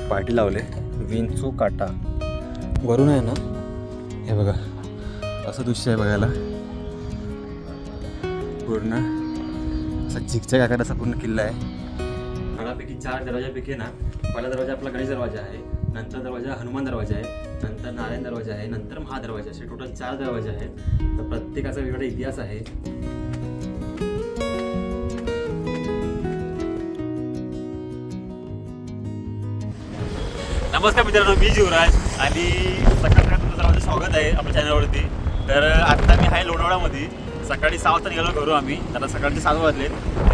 पाठी लावले. विंचू काटा. वरून आहे ना? हे बघा. असं दृश्य आहे बघायला. पूर्ण असा झिकच्या काकात असा पूर्ण किल्ला आहे. घरापैकी चार दरवाजापैकी ना पहिला दरवाजा आपला गणेश दरवाजा आहे नंतर दरवाजा हनुमान दरवाजा आहे नंतर नारायण दरवाजा आहे नंतर महादरवाजा असे टोटल चार दरवाजे आहेत. तर प्रत्येकाचा वेगळा इतिहास आहे. नमस्कार मित्रांनो मी जीवराज आणि सकाळ सकाळ तुमचं सर्वांचं स्वागत आहे आपल्या चॅनलवरती तर आत्ता मी आहे लोणावळ्यामध्ये. सकाळी सहा वाजता निघालो घरू आम्ही. आता सकाळचे सात वाजले.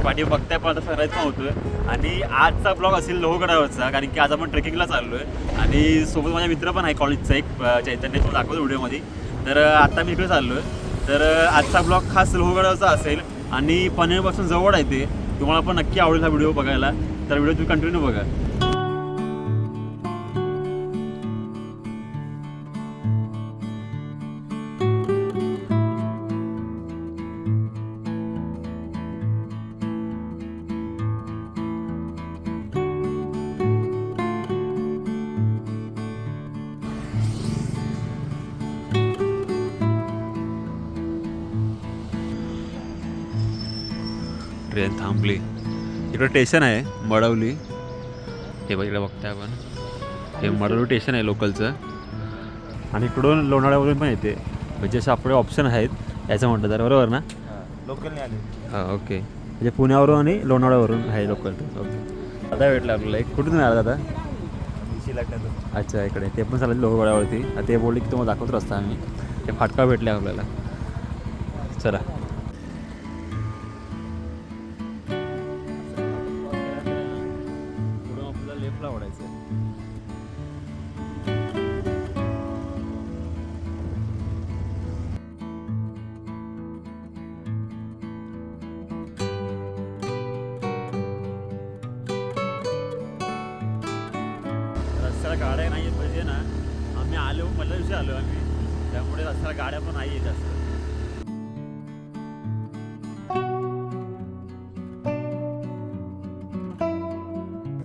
पाठी बघताय पण आता सरायच पण होतोय. आणि आजचा ब्लॉग असेल लोहगडावरचा कारण की आज आपण ट्रेकिंगला चाललो आहे आणि सोबत माझा मित्र पण आहे कॉलेजचा एक चैतन्य तो दाखवतो व्हिडिओमध्ये. तर आत्ता मी इकडे चाललो आहे तर आजचा ब्लॉग खास लोहगडावरचा असेल आणि पनवेलपासून जवळ आहे ते. तुम्हाला पण नक्की आवडेल हा व्हिडिओ बघायला. तर व्हिडिओ तुम्ही कंटिन्यू बघा. ट्रेन थांबली. इकडं स्टेशन आहे मडवली. हे बघ इकडे बघताय आपण. हे मडवली स्टेशन आहे लोकलचं आणि इकडून लोणावळ्यावरून पण येते. म्हणजे असे आपले ऑप्शन आहेत याचं म्हटलं तर. बरोबर ना? लोकलने आले. हां ओके म्हणजे पुण्यावरून आणि लोणावळ्यावरून आहे लोकल ओके दादा भेटलं आपल्याला. एक कुठून आला दादा? अच्छा इकडे. ते पण चालले लोहगडावरती आता ते बोलले की तुम्हाला दाखवत रस्ता आम्ही. ते फाटका भेटले आपल्याला. चला.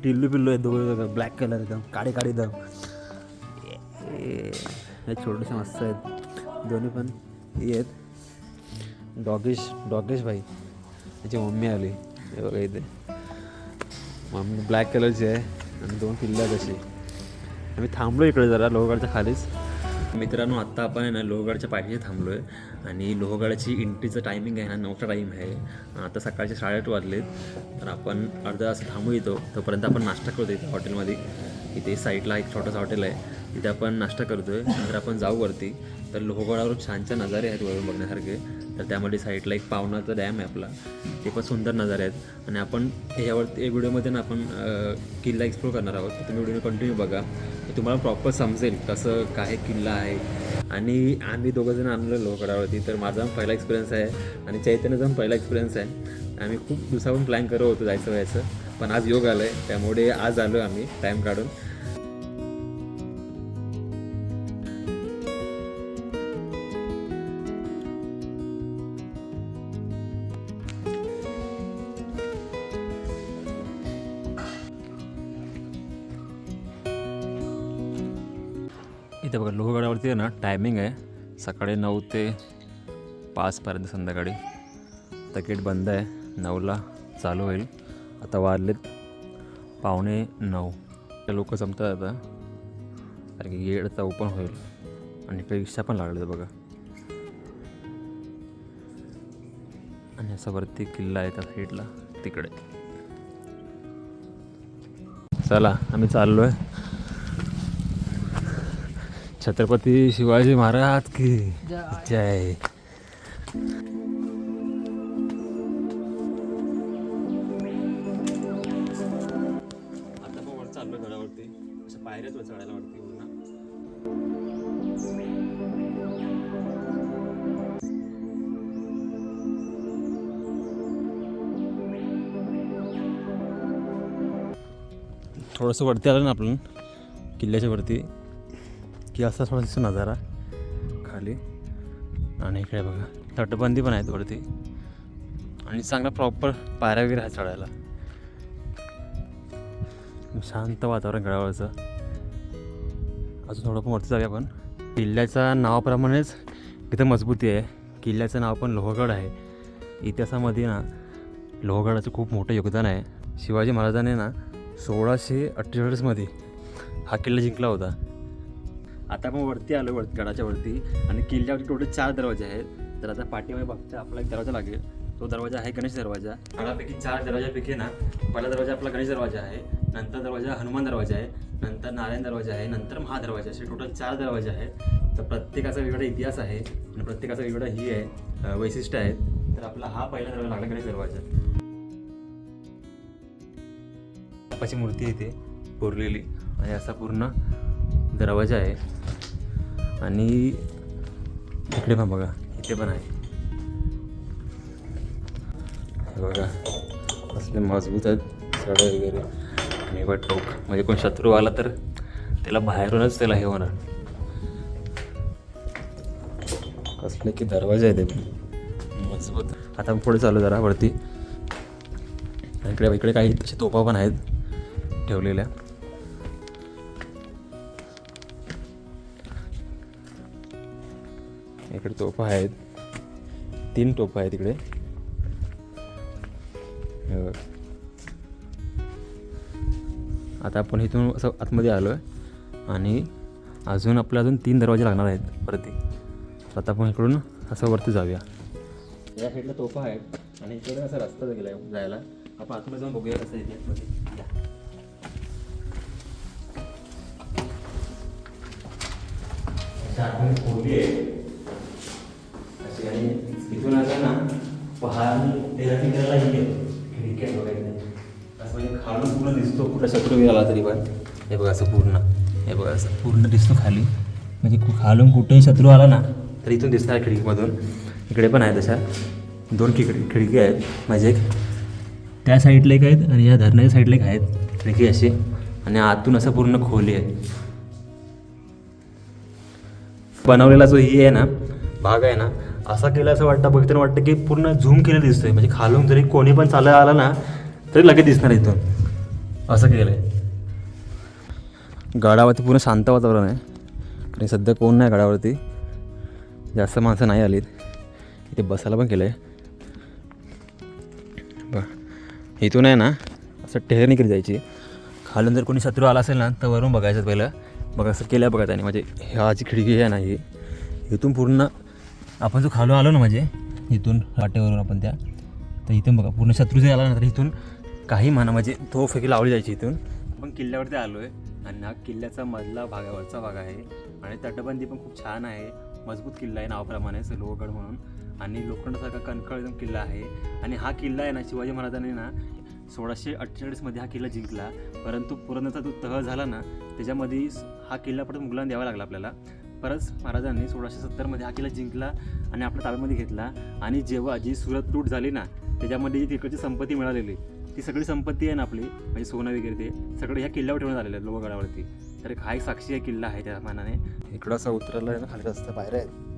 टिल्लू पिल्लू आहे दोघं ब्लॅक कलर एकदम काळे काळे एकदम. हे छोटेसे मस्त आहेत. दोन्ही पण हे आहेत. डॉगेश डॉगेश भाई. त्याची मम्मी आली. हे बघा इथे. मम्मी ब्लॅक कलरची आहे आणि दोन पिल्लं आहेत अशी. आम्ही थांबलो इकडे जरा लोहगडच्या खालीच. मित्रांनो आत्ता आपण आहे ना लोहगडच्या पाठीशी थांबलो आहे आणि लोहगडाची एंट्रीचं टायमिंग आहे ना नऊचा टाईम आहे. आता सकाळचे साडेआठ वाजलेत. तर आपण अर्धा तास थांबू येतो तोपर्यंत आपण नाश्ता करतो इथं हॉटेलमध्ये इथे साईडला एक छोटंसं हॉटेल आहे. तिथे आपण नाश्ता करतोय. नंतर आपण जाऊ वरती. तर लोहगडावर छान छान नजारे आहेत वरून बघण्यासारखे. तर त्यामध्ये साईडला एक पावनाचा डॅम आहे आपला. ते पण सुंदर नजारे आहेत. आणि आपण ह्यावरती या व्हिडिओमध्ये ना आपण किल्ला एक्सप्लोर करणार आहोत. तर तुम्ही व्हिडिओ कंटिन्यू बघा. तुम्हाला प्रॉपर समजेल कसं काय किल्ला आहे. आणि आम्ही दोघंजण आणलं लोहगडावरती. तर माझा पहिला एक्सपिरियन्स आहे. आणि चैतन्यचा पहिला एक्सपिरियन्स आहे. आम्ही खूप दिवसापासून प्लॅन करत होतो जायचं व्हायचं पण आज योग आलं आहे त्यामुळे आज आलो आम्ही टाईम काढून. इथे बघा लोहगडावरती आहे ना टायमिंग आहे. सकाळी नऊ ते पाचपर्यंत संध्याकाळी. तिकीट गेट बंद आहे नऊला चालू होईल. आता वाजलेत पावणे नऊ. ते लोक जमतात आता. कारण की गेट आता ओपन होईल. आणि इकडे रिक्षा पण लागले बघा. आणि असा वरती किल्ला आहे त्या साईडला तिकडे. चला आम्ही चाललो आहे छत्रपती शिवाजी महाराज की जय. थोडंसं वरती आलं ना आपण किल्ल्याच्या वरती की असा थोडा दिसतो नजारा खाली. आणि इकडे बघा तटबंदी पण आहेत वरती. आणि चांगला प्रॉपर पायऱ्या वगैरे आहे चढायला. शांत वातावरण गडावरचं अजून थोडं पण वरती जाऊया आपण. किल्ल्याच्या नावाप्रमाणेच इथं मजबूती आहे. किल्ल्याचं नाव पण लोहगड आहे. इतिहासामध्ये ना लोहगडाचं खूप मोठं योगदान आहे. शिवाजी महाराजांनी ना सोळाशे अठ्ठेचाळीसमध्ये हा किल्ला जिंकला होता. आता आपण वरती आलो वर गडाच्या वरती. आणि किल्ल्यावरती टोटल चार दरवाजे आहेत. तर आता पाठीमध्ये बघता आपला एक दरवाजा लागेल. तो दरवाजा आहे गणेश दरवाजा. गडापैकी चार दरवाजापैकी ना पहिला दरवाजा आपला गणेश दरवाजा आहे. नंतर दरवाजा हनुमान दरवाजा आहे. नंतर नारायण दरवाजा आहे. नंतर महादरवाजा असे टोटल चार दरवाजे आहेत. तर प्रत्येकाचा वेगळा इतिहास आहे. आणि प्रत्येकाचा वेगळा ही आहे वैशिष्ट्य आहे. तर आपला हा पहिला दरवाजा लागला गणेश दरवाजा. बाप्पाची मूर्ती इथे कोरलेली. आणि असा पूर्ण दरवाजा आहे. आणि इकडे पण बघा इथे पण आहे. हे बघा असले मजबूत आहेत सड वगैरे. आणि बट टोक. म्हणजे कोण शत्रू आला तर त्याला बाहेरूनच त्याला हे होणार. कसले की दरवाजा आहे ते. मजबूत. आता पुढे चालू जरा वरती. इकडे इकडे काही तसे तोफा पण आहेत. ठेवलेल्या. इकडे तोफा आहेत. तीन टोपा आहेत इकडे. आता आपण इथून असं आतमध्ये आलो आहे आणि अजून आपले अजून तीन दरवाजे लागणार आहेत परती आता आपण इकडून असं वरती जाऊया. या साईडला तोफा आहेत आणि इकडे असा रस्ता गेला आहे जायला. आपण आतमध्ये जाऊन बघूया कसं इथे आतमध्ये या. अच्छा, खोली आहे. अशी आणि इथून आता ना पहाड तेरा मीटरला ही आहे वगैरे असं म्हणजे खालून पूर्ण दिसतो. कुठं शत्रू आला तरी पण. हे बघा असं पूर्ण. हे बघा असं पूर्ण दिसतो खाली. म्हणजे खालून कुठेही शत्रू आला ना तर इथून दिसणार खिडकीमधून. इकडे पण आहे तशा दोन खिडकी खिडकी आहेत. माझे एक त्या साईडला एक आहेत आणि या धरणाच्या साईडला एक आहेत. खिडकी अशी. आणि आतून असं पूर्ण खोली आहे. बनवलेला जो ही आहे ना भाग आहे ना असा केला असं वाटतं बघताना वाटतं की पूर्ण झूम केलं दिसतोय. म्हणजे खालून जरी कोणी पण चालत आला ना तरी लगेच दिसणार इथून. असं केलं आहे गडावरती पूर्ण शांत वातावरण आहे. आणि सध्या कोण नाही गडावरती. जास्त माणसं नाही आलीत. इथे बसायला पण केलं आहे बघ इथून आहे ना असं टेहर केली जायची. खालून जर कोणी शत्रू आला असेल ना तर वरून बघायचं पहिलं. बघा असं केल्या बघा त्याने. म्हणजे ह्याची खिडकी आहे ना ही इथून पूर्ण आपण जो खालून आलो ना म्हणजे इथून वाटेवरून आपण त्या तर इथून बघा पूर्ण शत्रू जरी आला ना तर इथून काही म्हणा म्हणजे तो फेकी लावली जायची इथून. आपण किल्ल्यावरती आलो आहे आणि हा किल्ल्याचा मधला भागावरचा भाग आहे. आणि तटबंदी पण खूप छान आहे. मजबूत किल्ला आहे नावाप्रमाणेच लोहगड म्हणून. आणि लोखंडासारखा कणखळ एकदम किल्ला आहे. आणि हा किल्ला आहे ना शिवाजी महाराजांनी ना सोळाशे अठ्ठेचाळीसमध्ये हा किल्ला जिंकला. परंतु पुरंदरचा जो तह झाला ना त्याच्यामध्ये हा किल्ला परत मुघलांना द्यावा लागला आपल्याला. परत महाराजांनी सोळाशे सत्तरमध्ये हा किल्ला जिंकला आणि आपल्या ताब्यामध्ये घेतला. आणि जेव्हा जी सुरत लूट झाली ना त्याच्यामध्ये जी तिकडची संपत्ती मिळालेली ती सगळी संपत्ती आहे ना आपली म्हणजे सोनं वगैरे ते सगळं ह्या किल्ल्यावर ठेवण्यात आलेलं आहे लोहगडावरती. तर एक हा एक साक्षी आहे किल्ला आहे त्या मानाने. इकडं असं उतरलं खाली रस्ता बाहेर आहे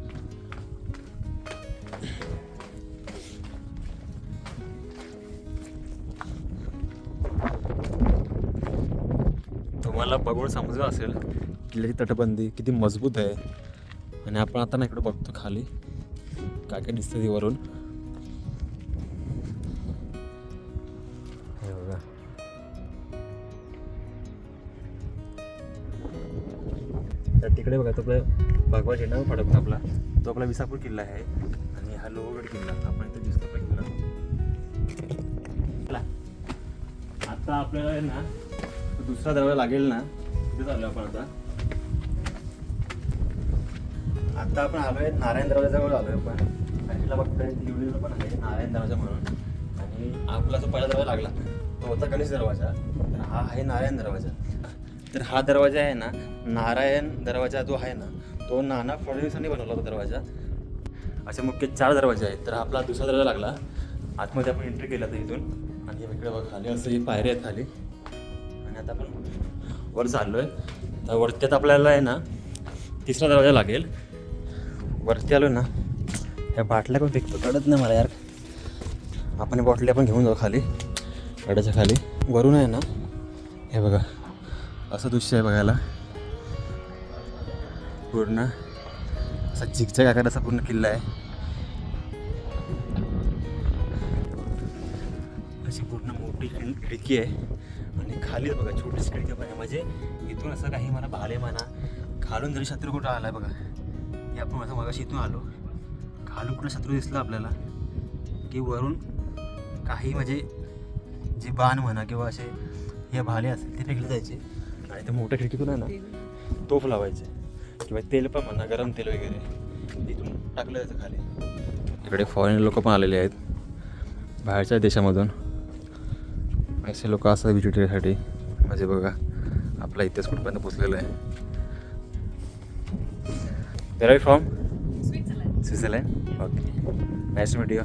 बघून समजलं असेल किल्ल्याची तटबंदी किती मजबूत आहे. आणि आपण आता ना इकडे बघतो खाली. काय काय दिसतं ती वरून. हे बघा. तर तिकडे बघा तो आपला भगवा झेंडा फडकतो आपला. तो आपला विसापूर किल्ला आहे. आणि हा लोहगड किल्ला. आपण इथे दिसतो आपला किल्ला. चला. आता आपल्याला आहे ना दुसरा दरवाजा लागेल ना तिथे चाललो आपण आता. आता आपण आलोय नारायण दरवाजाजवळ आलोय आपण. साईडला बघतोय लिवलेलं पण आहे नारायण दरवाजा म्हणून. आणि आपला जो पहिला दरवाजा लागला तो होता गणेश दरवाजा. तर हा आहे नारायण दरवाजा. तर हा दरवाजा आहे ना नारायण दरवाजा जो आहे ना तो नाना फडणवीसांनी बनवला होता दरवाजा. असे मुख्य चार दरवाजे आहेत. तर हा आपला दुसरा दरवाजा लागला. आतमध्ये आपण एंट्री केला तर इथून. आणि इकडे बघ खाली असं ही पायऱ्या आहेत खाली. आता आपण वर चाललो आहे तर वरती आता आपल्याला आहे ना तिसरा दरवाजा लागेल. वरती आलो ना या बाटल्या पण फेकतो. कळत नाही मला यार. आपण बॉटल्या आपण पण घेऊन जाऊ खाली. गाड्याच्या खाली. वरून आहे ना हे बघा. असं दृश्य आहे बघायला. पूर्ण असा झिकझॅक आकाराचा पूर्ण किल्ला आहे. अशी पूर्ण मोठी खिडकी आहे. खाली बघा छोटीच खिडकी पण म्हणजे इथून असं काही मला भाले म्हणा खालून जरी शत्रू कुठं आला बघा. हे आपण असं मगाशी इथून आलो. खालून कुठं शत्रू दिसला आपल्याला? की वरून काही म्हणजे जे बाण म्हणा किंवा असे हे भाले असेल ते फेकले जायचे. आणि त्या मोठ्या खिडकीतून आहे ना तोफ लावायचे. किंवा तेल पण म्हणा गरम तेल वगैरे इथून टाकलं जायचं खाली. इकडे फॉरेन लोक पण आलेले आहेत. बाहेरच्या देशामधून. असे लोक असतात विजिटसाठी म्हणजे बघा आपला इतिहास कुठपर्यंत पोचलेला आहे. Where are from. Switzerland okay nice meet you.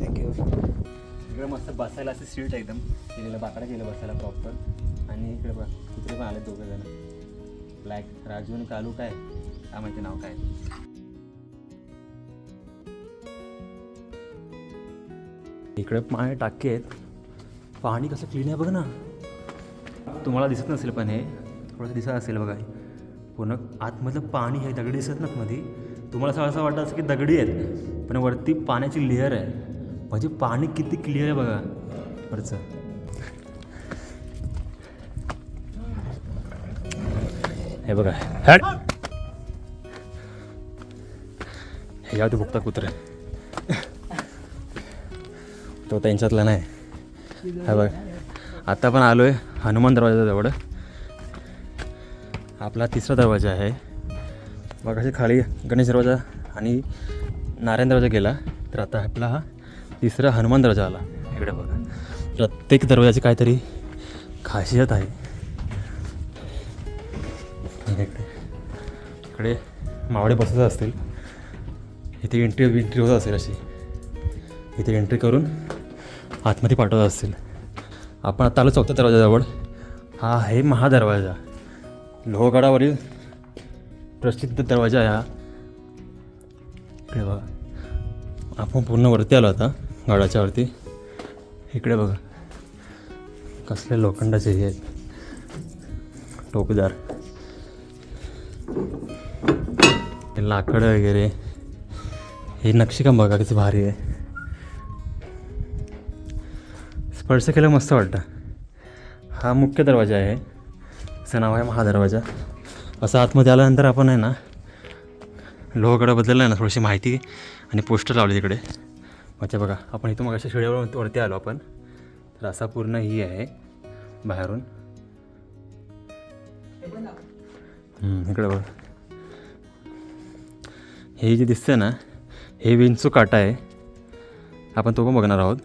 Thank you इकडे मस्त बसायला असं सीट आहे एकदम. केलेलं बाकडा केलं बसायला प्रॉपर आणि इकडे बघा कुत्रे पण आले दोघं जण. ब्लॅक राजू आणि कालू काय? काय माहिती नाव काय? इकडे पाणी टाके आहेत. पाणी कसं क्लीन आहे बघ ना. तुम्हाला दिसत नसेल पण हे थोडंसं दिसत असेल बघा पूर्ण आतमधलं पाणी आहे दगडी दिसत ना मध्ये तुम्हाला असं असं वाटतं असं की दगडी आहेत पण वरती पाण्याची लेअर आहे. म्हणजे पाणी किती क्लिअर आहे बघा. वरचं हे बघा. हॅड हे यावं ते भुकता कुत्रे. तो त्यांच्यातला नाही. हाय बघ. आता पण आलो आहे हनुमान दरवाजाजवळ आपला तिसरा दरवाजा आहे. बघा असे खाली गणेश दरवाजा आणि नारायण दरवाजा गेला तर आता आपला हा तिसरा हनुमान दरवाजा आला. इकडे बघा. प्रत्येक दरवाजाची काहीतरी खासियत आहे. इकडे इकडे. मावळे बसत असतील. इथे एंट्री एंट्री होत असेल अशी. इथे एंट्री करून आतमध्ये पाठवत असतील. आपण आता आलो चौथ्या दरवाजाजवळ. हा आहे महादरवाजा. लोहगडावरील प्रसिद्ध दरवाजा हा. इकडे बघा. आपण पूर्ण वरती आलो आता गडाच्या वरती. इकडे बघा. कसले लोखंडाचे हे आहेत. टोपदार हे लाकडं वगैरे. हे नक्षीकाम बघा किती भारी आहे. स्पर्श केलं मस्त वाटतं. हा मुख्य दरवाजा आहे. त्याचं नाव आहे महादरवाजा असं आतमध्ये आल्यानंतर आपण आहे ना लोहगडाबद्दल आहे ना थोडीशी माहिती आणि पोस्टर लावले तिकडे. अच्छा बघा आपण इथं मग अशा शिड्यावर वरती आलो आपण. तर असा पूर्ण ही आहे बाहेरून. इकडं इकडे बघा. हे जे दिसतं ना हे विंचू काटा आहे. आपण तो पण बघणार आहोत.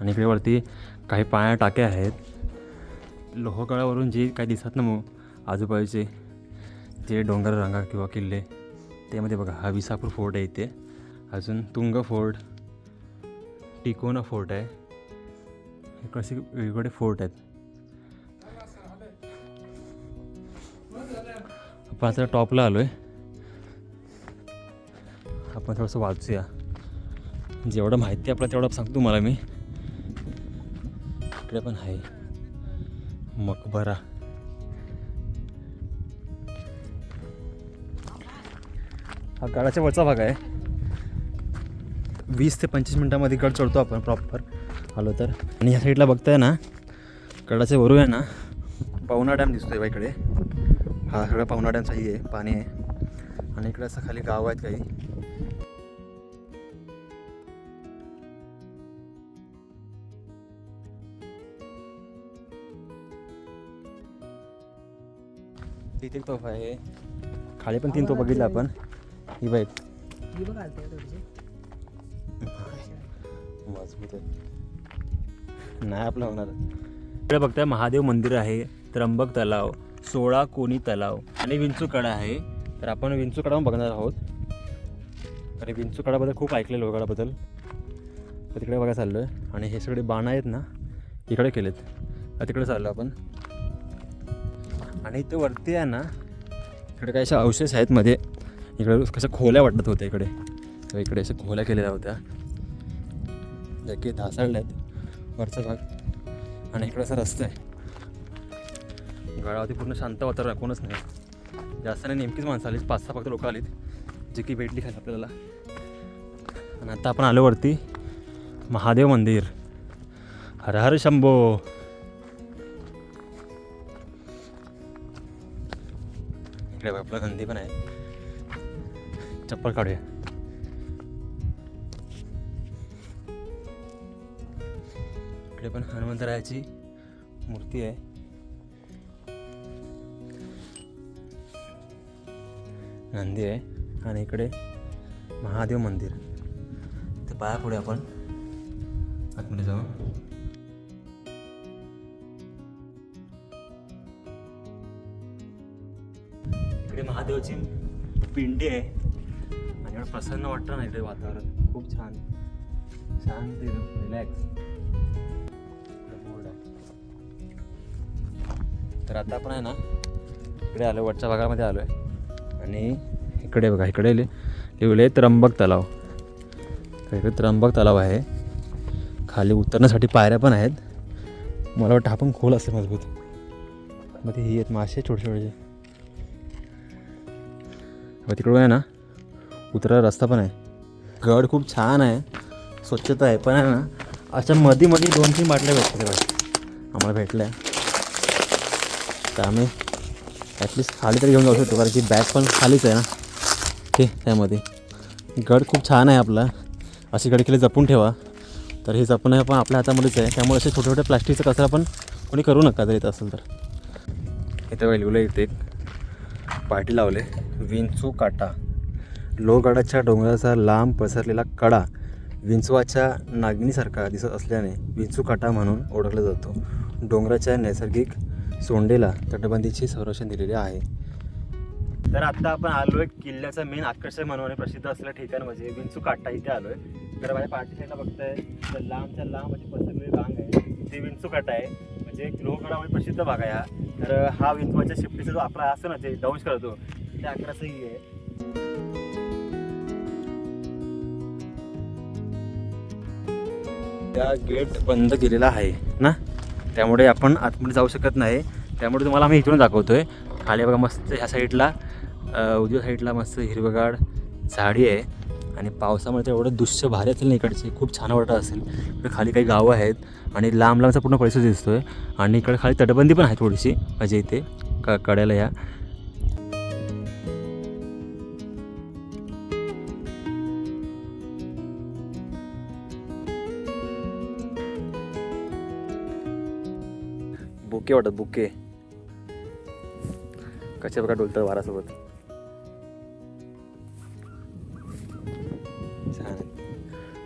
आणि इकडे वरती काही पाण्या टाके आहेत. लोहगडावरून जे काही दिसतात ना मग आजूबाजूचे जे डोंगर रांगा किंवा किल्ले त्यामध्ये बघा हा विसापूर फोर्ट आहे इथे. अजून तुंग फोर्ट टिकोना फोर्ट आहे. इकडे कसे वेगवेगळे फोर्ट आहेत. आपण आता टॉपला आलो आहे आपण थोडंसं वाचूया. जेवढं माहिती आपल्याला तेवढं सांगतो तुम्हाला मी. इकडे पण आहे. मकबरा. हा गडाच्या वरचा भाग आहे. वीस ते पंचवीस मिनटामध्ये गड चढतो आपण प्रॉपर आलो तर. आणि ह्या साईडला बघताय ना गडाच्या वरून आहे ना पवना डॅम दिसतोय बा इकडे. हा सगळा पवना डॅमचा ही आहे पाणी आहे. आणि इकडे असं खाली गाव आहेत काही. तिथे एक तोफ आहे खाली पण तीन तोफ बघितलं आपण. ही बाईक मजबूत आहे. नाही आपलं होणार. इकडे बघताय महादेव मंदिर आहे त्र्यंबक तलाव सोळा कोणी तलाव आणि विंचूकडा आहे. तर आपण विंचूकडा पण बघणार आहोत. आणि विंचूकडाबद्दल खूप ऐकलेलं लोहगडाबद्दल तर तिकडे बघा चाललो आहे आणि हे सगळे बाण आहेत ना इकडे केलेत. तर तिकडे चाललो आपण. आणि इथे वरती आहे ना इकडे काही अशा अवशेष आहेत मध्ये. इकडे कसं खोल्या वाटत होत्या इकडे. तर इकडे अशा खोल्या केलेल्या होत्या. ज्या की धासळल्या आहेत वरचा भाग. आणि इकडे असा रस्ता आहे. गडावरती पूर्ण शांत वातावरण कोणच नाही. जास्त नाही नेमकीच माणसं आलीत. पाच सहा फक्त लोक आलीत. जे की भेटली खाली आपल्याला. आणि आता आपण आलो वरती महादेव मंदिर. हर हर शंभो. इकडे बघ, आपलं पण आहे. चप्पल काढूया. इकडे पण हनुमंतरायाची मूर्ती आहे. नंदी आहे आणि इकडे महादेव मंदिर. ते पाया पुढे आपण आतमध्ये जाऊ. महादेवाची पिंडी आहे. आणि एवढं प्रसन्न वाटतं ना इथे वातावरण. खूप छान. शांत रिलॅक्स तर आता आपण आहे ना इकडे आलो वरच्या भागामध्ये आलो आहे. आणि इकडे बघा इकडे लिहिले त्र्यंबक तलाव. तर इकडे त्र्यंबक तलाव आहे. खाली उतरण्यासाठी पायऱ्या पण आहेत. मला वाटतं हा पण खोल असेल मजबूत. मध्ये ही आहेत मासे छोटे छोटे मग तिकडून आहे ना उतरा रस्ता पण आहे. गड खूप छान आहे स्वच्छता आहे पण आहे ना अशा मध्ये मध्ये दोन तीन बाटल्या भेटल्या तेव्हा आम्हाला भेटल्या. तर आम्ही ॲटलिस्ट खाली तरी घेऊन जाऊ शकतो कारण की बॅग पण खालीच आहे ना. ते त्यामध्ये. गड खूप छान आहे आपला. अशी गडकिल्ले जपून ठेवा. तर हे जपणं पण आपल्या हातामध्येच आहे. त्यामुळे असे छोटे छोटे प्लास्टिकचा कचरा पण कोणी करू नका जर येत असेल तर. इथं वेलगुला इथे. पाठी लावले. विंचू काटा. लोहगडाच्या डोंगराचा लांब पसरलेला कडा विंचवाच्या नागिनीसारखा दिसत असल्याने विंचू काटा म्हणून ओळखला जातो. डोंगराच्या नैसर्गिक सोंडेला तटबंदीचे संरक्षण दिलेले आहे. तर आता आपण आलो आहे किल्ल्याचं मेन आकर्षण म्हणून प्रसिद्ध असलेलं ठिकाण म्हणजे विंचू काटा इथे आलो आहे तर माझ्या पाठीसाईडला बघताय. तर लांबच्या लांब अशी पसरलेली रांग आहे. ते विंचू काटा आहे. म्हणजे लोहगडामध्ये म्हणजे प्रसिद्ध भाग आहे हा. तर हा विंधवाच्या शिफ्टीचा जो आपला असतो ना ते दंश करतो. त्या आकाराचंही आहे. त्या गेट बंद केलेला आहे ना? त्यामुळे आपण आतमध्ये जाऊ शकत नाही. त्यामुळे तुम्हाला आम्ही इथून दाखवतोय. खाली बघा मस्त ह्या साईडला उजव्या साईडला मस्त हिरवगाड झाडी आहे. आणि पावसामुळे तर एवढं दृश्य भारी असेल ना इकडचे खूप छान वाटत असेल. इकडे खाली काही गावं आहेत आणि लांब लांबचा पूर्ण परिसर आहे आणि इकडे खाली तटबंदी पण आहे थोडीशी म्हणजे इथे क कड्याला या. बुके वाटत बुके. कशा प्रकार डोलतात वारासोबत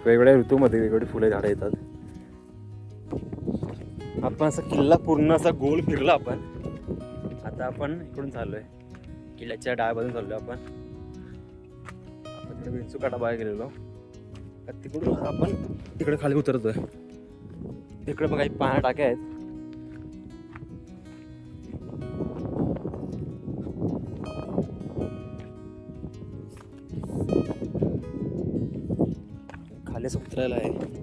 वेगवेगळ्या ऋतूमध्ये वेगवेगळी फुले झाडं येतात. आपण असा किल्ला पूर्ण असा गोल फिरला आपण. आता आपण इकडून चाललोय. किल्ल्याच्या डाव्या बाजून आहे आपण. आपण तिकडे विंचू बाहेर गेलेलो. आता तिकडून आपण तिकडे खाली उतरतोय. तिकडे बघा पाण्या टाक्या आहेत. खाली आहे.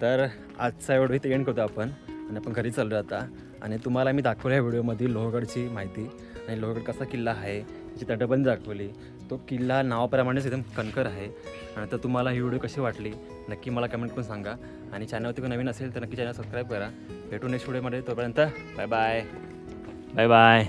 तर आजचा व्हिडिओ इथे एंड करतो आपण. आणि आपण घरी चाललो आता. आणि तुम्हाला मी दाखवलं या व्हिडिओमध्ये लोहगडची माहिती. आणि लोहगड कसा किल्ला आहे त्याची तटबंदी दाखवली. तो किल्ला नावाप्रमाणेच एकदम कणकर आहे. आणि तर तुम्हाला ही व्हिडिओ कशी वाटली नक्की मला कमेंट करून सांगा. आणि चॅनलवरती कोण नवीन असेल तर नक्की चॅनल सबस्क्राईब करा. भेटू नेक्स्ट व्हिडिओमध्ये तोपर्यंत बाय बाय बाय बाय